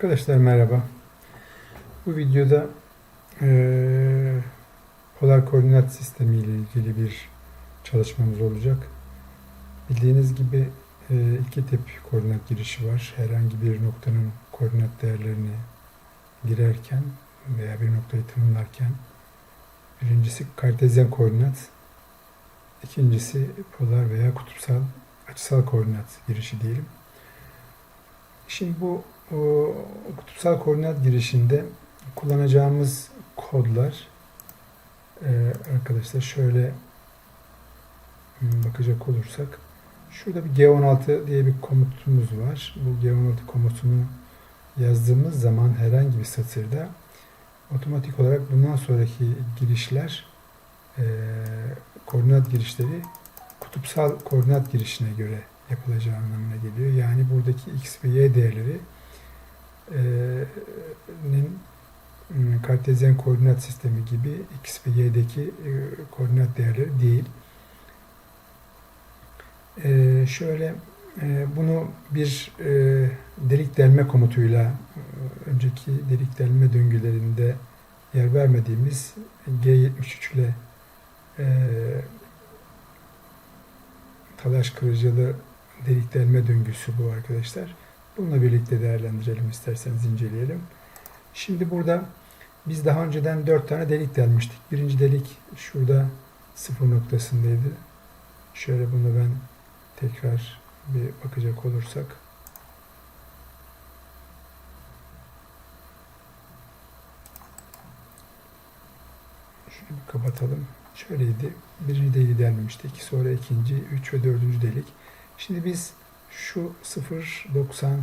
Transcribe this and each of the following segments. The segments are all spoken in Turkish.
Arkadaşlar merhaba. Bu videoda eee polar koordinat sistemi ile ilgili bir çalışmamız olacak. Bildiğiniz gibi eee, iki tip koordinat girişi var. Herhangi bir noktanın koordinat değerlerini girerken veya bir noktayı tanımlarken birincisi kartezyen koordinat, ikincisi polar veya kutupsal açısal koordinat girişi diyelim. Şimdi bu o, kutupsal koordinat girişinde kullanacağımız kodlar e, arkadaşlar şöyle hmm, bakacak olursak şurada bir G16 diye bir komutumuz var. Bu G16 komutunu yazdığımız zaman herhangi bir satırda otomatik olarak bundan sonraki girişler e, koordinat girişleri kutupsal koordinat girişine göre yapılacağı anlamına geliyor. Yani buradaki x ve y değerleri kartezyen koordinat sistemi gibi x ve y'deki e, koordinat değerleri değil. E, şöyle e, bunu bir e, delik delme komutuyla e, önceki delik delme döngülerinde yer vermediğimiz G73 ile e, talaş kırıcılı delik delme döngüsü bu arkadaşlar. Bununla birlikte değerlendirelim isterseniz inceleyelim. Şimdi burada biz daha önceden 4 tane delik delmiştik. Birinci delik şurada sıfır noktasındaydı. Şöyle bunu ben tekrar bir bakacak olursak. Şunu kapatalım. Şöyleydi. Birinci deliği delmemiştik. Sonra ikinci, üç ve dördüncü delik. Şimdi biz şu 0, 90, e,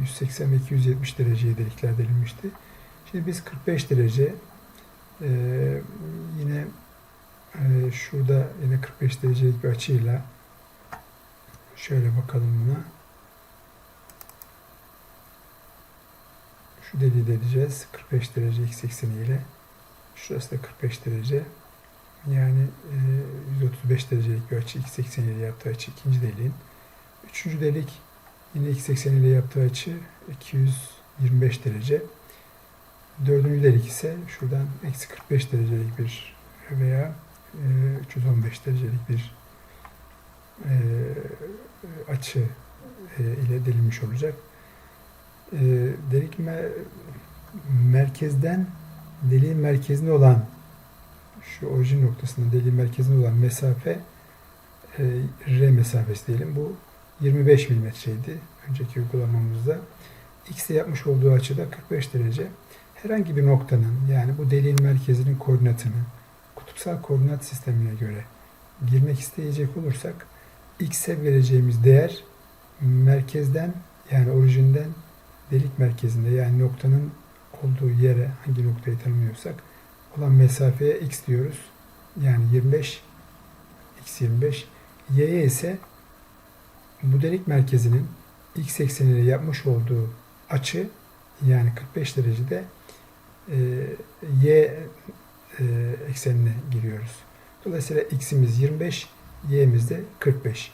180 ve 270 dereceye delikler delinmişti. Şimdi biz 45 derece e, yine e, şurada yine 45 derecelik bir açıyla şöyle bakalım buna. Şu deliği deleceğiz. 45 derece x ekseni ile. Şurası da 45 derece. Yani e, 135 derecelik bir açı x ekseni ile yaptığı açı ikinci deliğin. Üçüncü delik yine x ekseni ile yaptığı açı 225 derece. Dördüncü delik ise şuradan eksi 45 derecelik bir veya e, 315 derecelik bir e, açı e, ile delinmiş olacak. E, delik me- merkezden deliğin merkezinde olan şu orijin noktasında deliğin merkezinde olan mesafe e, R mesafesi diyelim. Bu 25 milimetreydi önceki uygulamamızda. X'e yapmış olduğu açıda 45 derece. Herhangi bir noktanın yani bu deliğin merkezinin koordinatını kutupsal koordinat sistemine göre girmek isteyecek olursak X'e vereceğimiz değer merkezden yani orijinden delik merkezinde yani noktanın olduğu yere hangi noktayı tanımlıyorsak olan mesafeye x diyoruz. Yani 25 x 25 y'ye ise bu delik merkezinin x ekseniyle yapmış olduğu açı yani 45 derecede e, y e, eksenine giriyoruz. Dolayısıyla x'imiz 25, y'imiz de 45.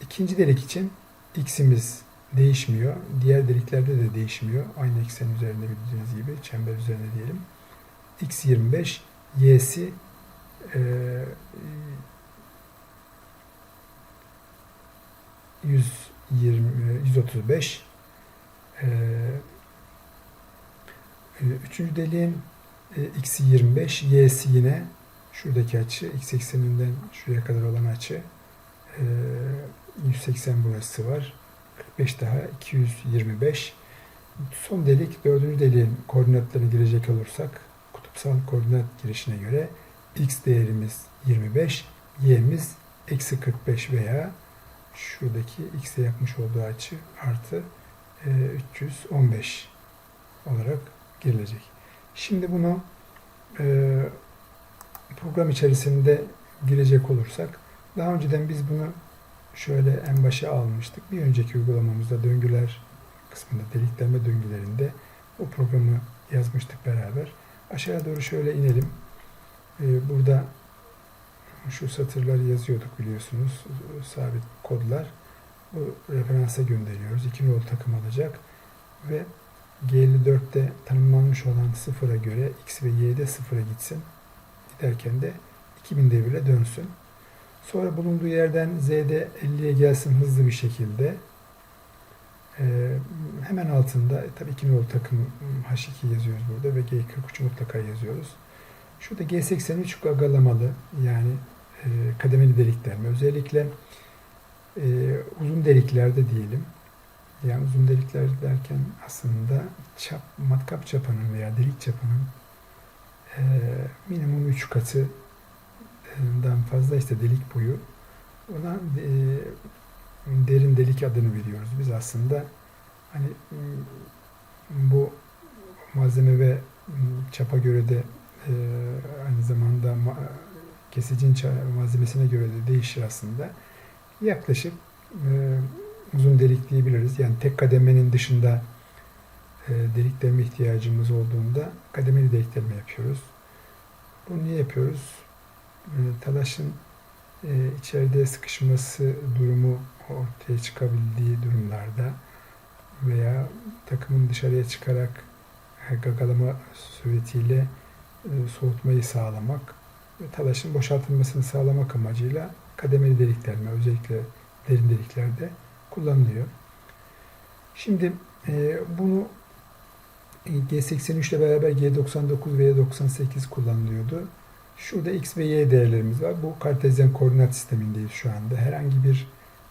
İkinci delik için x'imiz değişmiyor. Diğer deliklerde de değişmiyor. Aynı eksen üzerinde bildiğiniz gibi çember üzerinde diyelim. x 25, y'si e, 120, 135 e, e, üçüncü deliğin e, x'i 25, y'si yine şuradaki açı, x ekseninden şuraya kadar olan açı e, 180 burası var. 45 daha 225. Son delik dördüncü deliğin koordinatlarını girecek olursak kutupsal koordinat girişine göre x değerimiz 25, y'miz eksi 45 veya şuradaki x'e yapmış olduğu açı artı e, 315 olarak girilecek. Şimdi bunu e, program içerisinde girecek olursak daha önceden biz bunu şöyle en başa almıştık. Bir önceki uygulamamızda döngüler kısmında deliklenme döngülerinde o programı yazmıştık beraber. Aşağıya doğru şöyle inelim. Ee, burada şu satırları yazıyorduk biliyorsunuz. Sabit kodlar. Bu referansa gönderiyoruz. İki nol takım alacak. ve G54'te tanımlanmış olan sıfıra göre X ve Y'de sıfıra gitsin. Giderken de 2000 devire dönsün. Sonra bulunduğu yerden Z'de 50'ye gelsin hızlı bir şekilde. Ee, hemen altında tabii ki nolu takım H2 yazıyoruz burada ve G43 mutlaka yazıyoruz. Şurada G83 gagalamalı yani e, kademeli deliklenme. Özellikle e, uzun deliklerde diyelim. Yani uzun delikler derken aslında çap, matkap çapanın veya delik çapanın e, minimum 3 katından fazla işte delik boyu ona e, derin delik adını veriyoruz. Biz aslında hani bu malzeme ve çapa göre de e, aynı zamanda ma- kesicin malzemesine göre de değişir aslında. Yaklaşık e, uzun delik diyebiliriz. Yani tek kademenin dışında e, delik delme ihtiyacımız olduğunda kademeli delik delme yapıyoruz. Bunu niye yapıyoruz? E, talaşın e, içeride sıkışması durumu ortaya çıkabildiği durumlarda veya takımın dışarıya çıkarak gagalama suretiyle soğutmayı sağlamak ve talaşın boşaltılmasını sağlamak amacıyla kademeli delik delme özellikle derin deliklerde kullanılıyor. Şimdi e, bunu G83 ile beraber G99 veya 98 kullanılıyordu. Şurada X ve Y değerlerimiz var. Bu kartezyen koordinat sistemindeyiz şu anda. Herhangi bir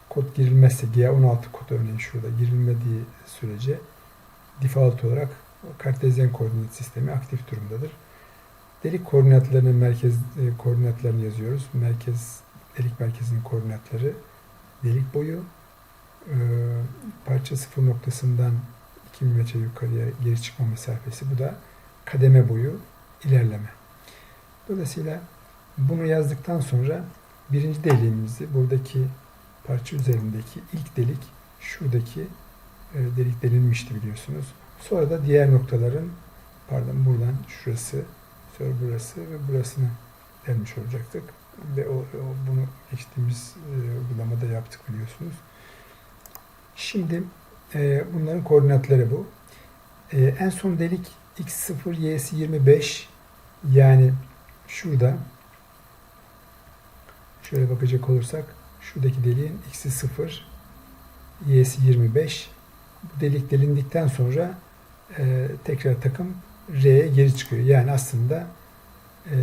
kod girilmezse G16 kodu örneğin şurada girilmediği sürece default olarak kartezyen koordinat sistemi aktif durumdadır. Delik koordinatlarının merkez e, koordinatlarını yazıyoruz. Merkez delik merkezinin koordinatları delik boyu e, parça sıfır noktasından 2 mm yukarıya geri çıkma mesafesi. Bu da kademe boyu ilerleme. Dolayısıyla bunu yazdıktan sonra birinci deliğimizi buradaki parça üzerindeki ilk delik şuradaki e, delik delinmişti biliyorsunuz. Sonra da diğer noktaların pardon buradan şurası sonra burası ve burasını delmiş olacaktık. Ve o, o bunu geçtiğimiz e, uygulamada yaptık biliyorsunuz. Şimdi e, bunların koordinatları bu. E, en son delik x0, y'si 25 yani şurada şöyle bakacak olursak şuradaki deliğin x'i 0, y'si 25. Bu delik delindikten sonra e, tekrar takım R'ye geri çıkıyor. Yani aslında e,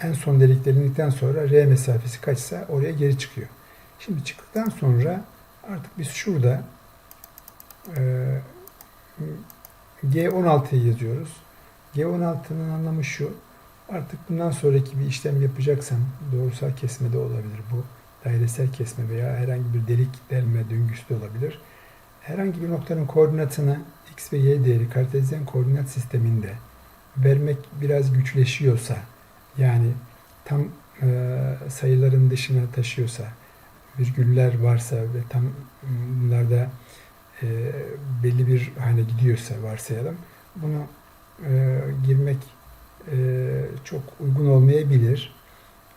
en son delik delindikten sonra R mesafesi kaçsa oraya geri çıkıyor. Şimdi çıktıktan sonra artık biz şurada e, G16'yı yazıyoruz. G16'nın anlamı şu. Artık bundan sonraki bir işlem yapacaksam doğrusal kesme de olabilir bu. Dairesel kesme veya herhangi bir delik delme döngüsü de olabilir. Herhangi bir noktanın koordinatını x ve y değeri kartezyen koordinat sisteminde vermek biraz güçleşiyorsa yani tam e, sayıların dışına taşıyorsa virgüller varsa ve tam bunlarda e, belli bir hane gidiyorsa varsayalım bunu e, girmek e, çok uygun olmayabilir.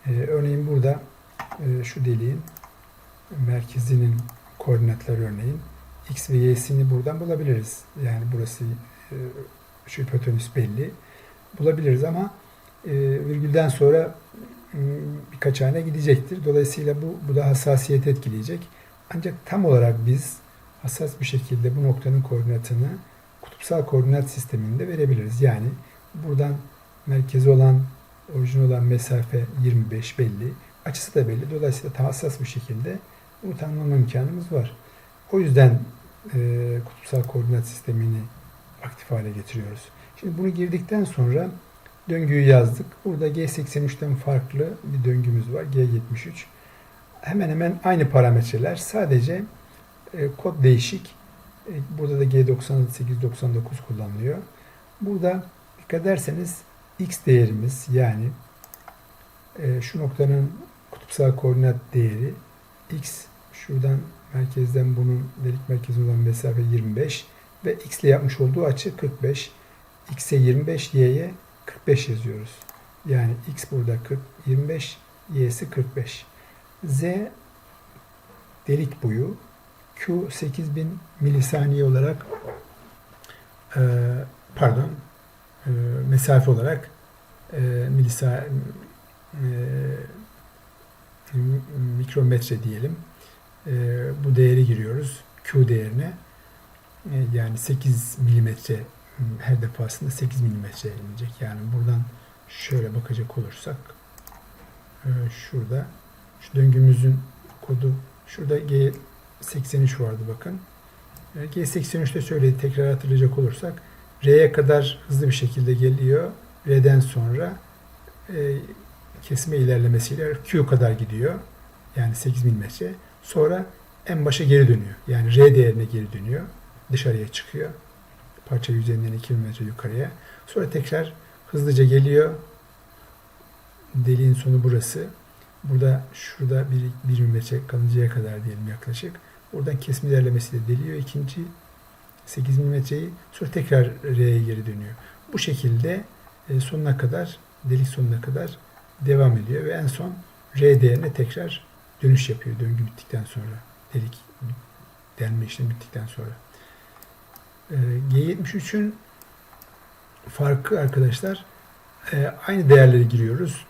E, örneğin burada e, şu deliğin merkezinin koordinatları örneğin x ve y'sini buradan bulabiliriz. Yani burası e, şu hipotenüs belli. Bulabiliriz ama e, virgülden sonra e, birkaç hane gidecektir. Dolayısıyla bu, bu da hassasiyet etkileyecek. Ancak tam olarak biz hassas bir şekilde bu noktanın koordinatını kutupsal koordinat sisteminde verebiliriz. Yani buradan merkezi olan, orijin olan mesafe 25 belli. Açısı da belli. Dolayısıyla hassas bir şekilde bunu tanımlama imkanımız var. O yüzden e, kutupsal koordinat sistemini aktif hale getiriyoruz. Şimdi bunu girdikten sonra döngüyü yazdık. Burada G83'ten farklı bir döngümüz var. G73. Hemen hemen aynı parametreler. Sadece e, kod değişik. E, burada da G98-99 kullanılıyor. Burada dikkat ederseniz x değerimiz yani e, şu noktanın kutupsal koordinat değeri x şuradan merkezden bunun delik merkezi olan mesafe 25 ve x ile yapmış olduğu açı 45. x'e 25, y'ye 45 yazıyoruz. Yani x burada 40, 25, y'si 45. z delik boyu Q 8000 milisaniye olarak e, pardon e, mesafe olarak e, milisa e, mikrometre diyelim. E, bu değeri giriyoruz. Q değerine. E, yani 8 milimetre her defasında 8 milimetre inecek. Yani buradan şöyle bakacak olursak e, şurada şu döngümüzün kodu şurada G83 vardı bakın. E, G83'te söyledi tekrar hatırlayacak olursak R'ye kadar hızlı bir şekilde geliyor. R'den sonra e, kesme ilerlemesiyle Q kadar gidiyor. Yani 8 milimetre. Sonra en başa geri dönüyor. Yani R değerine geri dönüyor. Dışarıya çıkıyor. Parça yüzeyinden 2 milimetre yukarıya. Sonra tekrar hızlıca geliyor. Deliğin sonu burası. Burada şurada 1, 1 milimetre kalıncaya kadar diyelim yaklaşık. Buradan kesme ilerlemesiyle deliyor ikinci 8 milimetreyi. Sonra tekrar R'ye geri dönüyor. Bu şekilde e, sonuna kadar delik sonuna kadar devam ediyor ve en son R değerine tekrar dönüş yapıyor döngü bittikten sonra. Delik delme işlemi bittikten sonra. E, G73'ün farkı arkadaşlar e, aynı değerleri giriyoruz.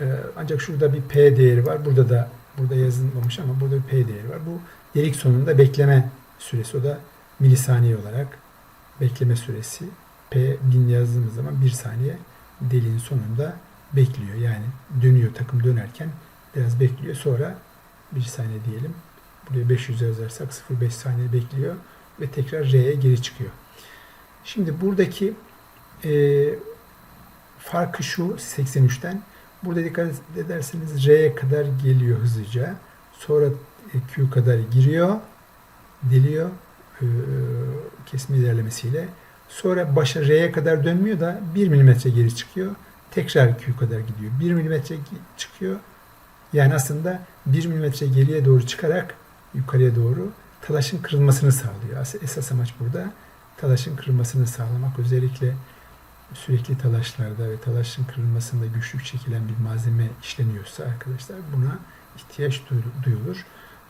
E, ancak şurada bir P değeri var. Burada da burada yazılmamış ama burada bir P değeri var. Bu delik sonunda bekleme süresi. O da milisaniye olarak bekleme süresi. P 1000 yazdığımız zaman 1 saniye deliğin sonunda bekliyor. Yani dönüyor takım dönerken biraz bekliyor. Sonra 1 saniye diyelim. Buraya 500 yazarsak 0,5 saniye bekliyor ve tekrar R'ye geri çıkıyor. Şimdi buradaki e, farkı şu 83'ten. Burada dikkat ederseniz R'ye kadar geliyor hızlıca. Sonra e, Q kadar giriyor, deliyor e, kesme ilerlemesiyle. Sonra başa R'ye kadar dönmüyor da 1 milimetre geri çıkıyor. Tekrar Q kadar gidiyor. 1 milimetre çıkıyor. Yani aslında 1 milimetre geriye doğru çıkarak yukarıya doğru talaşın kırılmasını sağlıyor. Esas amaç burada talaşın kırılmasını sağlamak. Özellikle sürekli talaşlarda ve talaşın kırılmasında güçlük çekilen bir malzeme işleniyorsa arkadaşlar buna ihtiyaç duyulur.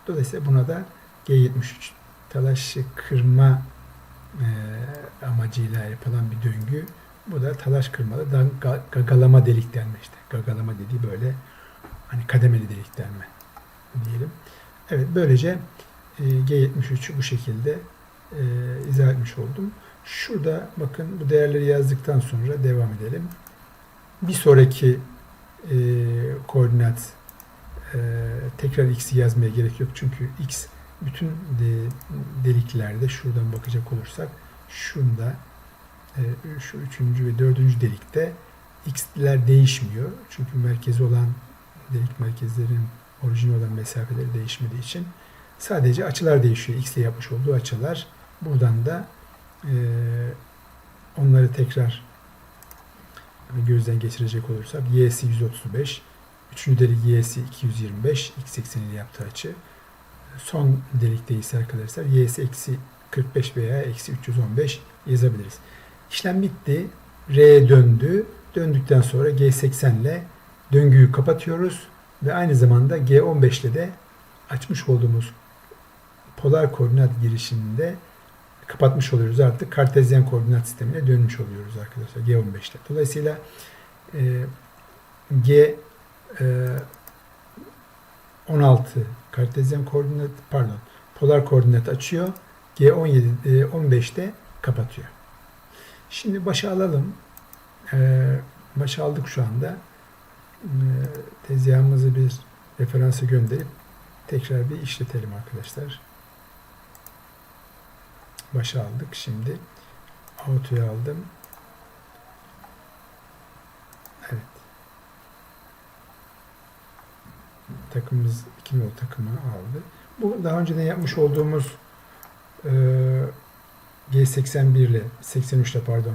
Dolayısıyla buna da G73 talaşı kırma e, amacıyla yapılan bir döngü. Bu da talaş kırmada da gagalama delik denme işte. Gagalama dediği böyle hani kademeli delik denme diyelim. Evet böylece e, G73'ü bu şekilde e, izah etmiş oldum. Şurada bakın bu değerleri yazdıktan sonra devam edelim. Bir sonraki e, koordinat e, tekrar x'i yazmaya gerek yok. Çünkü x bütün de, deliklerde şuradan bakacak olursak şunda e, şu üçüncü ve dördüncü delikte x'ler değişmiyor. Çünkü merkezi olan delik merkezlerin orijin olan mesafeleri değişmediği için sadece açılar değişiyor. X ile yapmış olduğu açılar. Buradan da e, onları tekrar gözden geçirecek olursak y'si 135, üçüncü delik y'si 225, x ekseniyle yaptığı açı. Son delikte ise arkadaşlar y'si eksi 45 veya eksi 315 yazabiliriz. İşlem bitti. R döndü. Döndükten sonra G80 ile döngüyü kapatıyoruz ve aynı zamanda G15 ile de açmış olduğumuz polar koordinat girişinde kapatmış oluyoruz. Artık kartezyen koordinat sistemine dönmüş oluyoruz arkadaşlar G15'te. Dolayısıyla e, G e, 16 kartezyen koordinat pardon polar koordinat açıyor. G17 e, 15'te kapatıyor. Şimdi başa alalım. E, başa aldık şu anda. E, tezgahımızı bir referansa gönderip tekrar bir işletelim arkadaşlar başa aldık. Şimdi auto'ya aldım. Evet. Takımımız 2 nol takımı aldı. Bu daha önceden yapmış olduğumuz e, G81 ile 83 ile pardon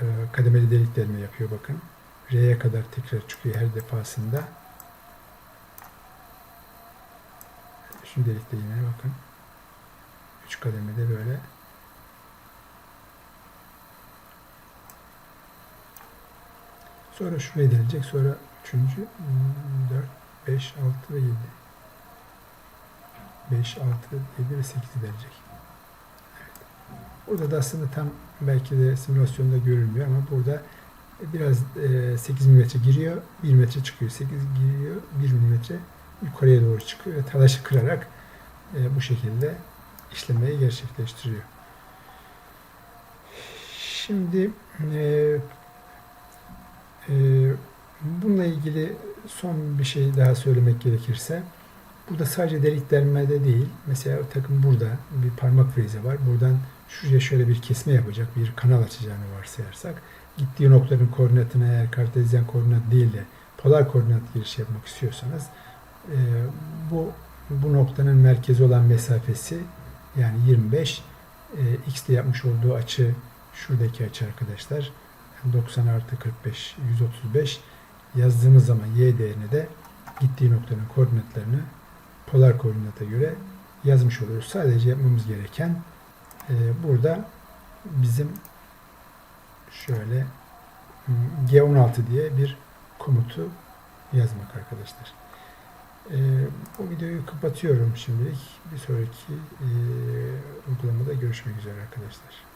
e, kademeli delik delme yapıyor bakın. R'ye kadar tekrar çıkıyor her defasında. Şu delikte yine bakın. 3 kademede böyle sonra şuraya gelecek sonra 3. 4 5 6 ve 7 5, 6, 7 ve 8 verecek. Evet. Burada da aslında tam belki de simülasyonda görülmüyor ama burada biraz e, 8 mm giriyor, 1 metre çıkıyor. 8 giriyor, 1 mm yukarıya doğru çıkıyor ve talaşı kırarak e, bu şekilde işlemeyi gerçekleştiriyor. Şimdi e, e, bununla ilgili son bir şey daha söylemek gerekirse burada sadece delik delmede değil mesela takım burada bir parmak freze var. Buradan şuraya şöyle bir kesme yapacak bir kanal açacağını varsayarsak gittiği noktaların koordinatını eğer kartezyen koordinat değil de polar koordinat giriş yapmak istiyorsanız e, bu bu noktanın merkezi olan mesafesi yani 25 e, x ile yapmış olduğu açı şuradaki açı arkadaşlar 90 artı 45 135 yazdığımız zaman y değerini de gittiği noktanın koordinatlarını polar koordinata göre yazmış oluyoruz. Sadece yapmamız gereken e, burada bizim şöyle G16 diye bir komutu yazmak arkadaşlar. E, bu videoyu kapatıyorum şimdilik. Bir sonraki e, uygulamada görüşmek üzere arkadaşlar.